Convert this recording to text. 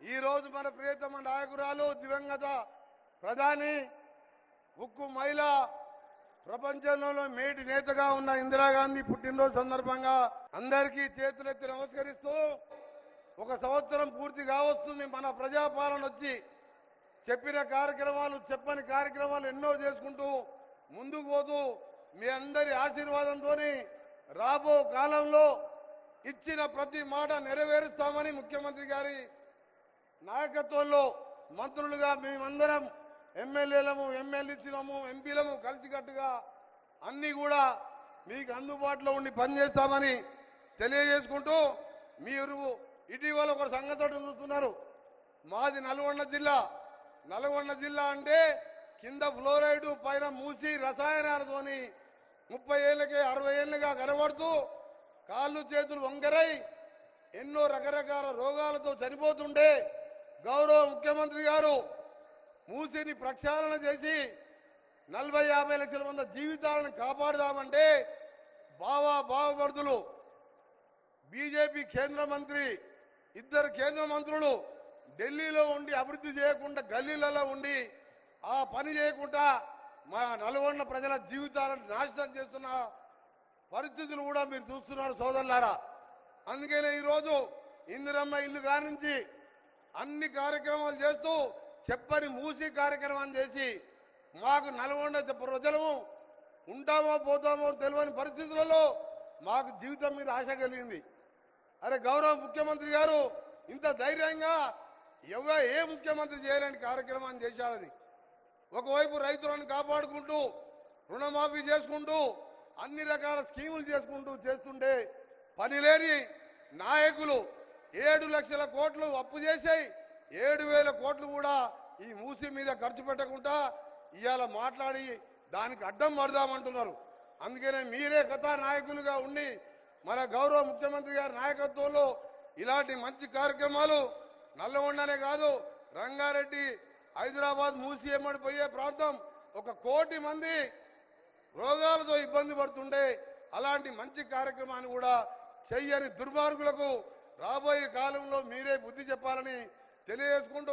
ఈరోజు మన ప్రియతమ నాయకురాలు దివంగత ప్రధాని ఉక్కు మహిళ ప్రపంచంలో మేటి నేతగా ఉన్న ఇందిరాగాంధీ పుట్టినరోజు సందర్భంగా అందరికీ చేతులెత్తి నమస్కరిస్తూ ఒక సంవత్సరం పూర్తి కావస్తుంది మన ప్రజాపాలన వచ్చి చెప్పిన కార్యక్రమాలు చెప్పని కార్యక్రమాలు ఎన్నో చేసుకుంటూ ముందుకు పోతూ మీ అందరి ఆశీర్వాదంతో రాబో కాలంలో ఇచ్చిన ప్రతి మాట నెరవేరుస్తామని ముఖ్యమంత్రి గారి నాయకత్వంలో మంత్రులుగా మేమందరం ఎమ్మెల్యేలము ఎమ్మెల్యేలము ఎంపీలము కలిసికట్టుగా అన్నీ కూడా మీకు అందుబాటులో ఉండి పనిచేస్తామని తెలియజేసుకుంటూ మీరు ఇటీవల ఒక సంగతి చూస్తున్నారు. మాది నల్గొండ జిల్లా. నల్గొండ జిల్లా అంటే కింద ఫ్లోరైడు పైన మూసి రసాయనాలతోని ముప్పై ఏళ్ళకి అరవై ఏళ్ళుగా కనబడుతూ కాళ్ళు చేతులు వంకరై ఎన్నో రకరకాల రోగాలతో చనిపోతుంటే గౌరవ ముఖ్యమంత్రి గారు మూసిని ప్రక్షాళన చేసి నలభై యాభై లక్షల మంది జీవితాలను కాపాడుదామంటే బావా బావమరుదులు బీజేపీ కేంద్ర మంత్రి ఇద్దరు కేంద్ర మంత్రులు ఢిల్లీలో ఉండి అభివృద్ధి చేయకుండా గల్లీలలో ఉండి ఆ పని చేయకుండా మా నల్గొండ ప్రజల జీవితాలను నాశనం చేస్తున్న పరిస్థితులు కూడా మీరు చూస్తున్నారు సోదరులారా. అందుకనే ఈరోజు ఇందిరమ్మ ఇల్లు కానించి అన్ని కార్యక్రమాలు చేస్తూ చెప్పని మూసి కార్యక్రమం చేసి మాకు నల్గొండ ప్రజలము ఉంటామో పోతామో తెలియని పరిస్థితులలో మాకు జీవితం మీద ఆశ కలిగింది. అరే గౌరవ ముఖ్యమంత్రి గారు ఇంత ధైర్యంగా ఎవరో ఏ ముఖ్యమంత్రి చేయలేని కార్యక్రమాన్ని చేశాడని ఒకవైపు రైతులను కాపాడుకుంటూ రుణమాఫీ చేసుకుంటూ అన్ని రకాల స్కీములు చేసుకుంటూ చేస్తుంటే పని లేని నాయకులు ఏడు లక్షల కోట్లు అప్పు చేసాయి. ఏడు వేల కోట్లు కూడా ఈ మూసి మీద ఖర్చు పెట్టకుండా ఇవాళ మాట్లాడి దానికి అడ్డం పడదామంటున్నారు. అందుకనే మీరే కథా నాయకులుగా ఉండి మన గౌరవ ముఖ్యమంత్రి గారి నాయకత్వంలో ఇలాంటి మంచి కార్యక్రమాలు నల్లగొండనే కాదు రంగారెడ్డి హైదరాబాద్ మూసి ఎమ్మడి పోయే ప్రాంతం ఒక కోటి మంది రోగాలతో ఇబ్బంది పడుతుండే అలాంటి మంచి కార్యక్రమాన్ని కూడా చెయ్యని దుర్మార్గులకు రాబోయే కాలంలో మీరే బుద్ధి చెప్పాలని తెలియజేసుకుంటూ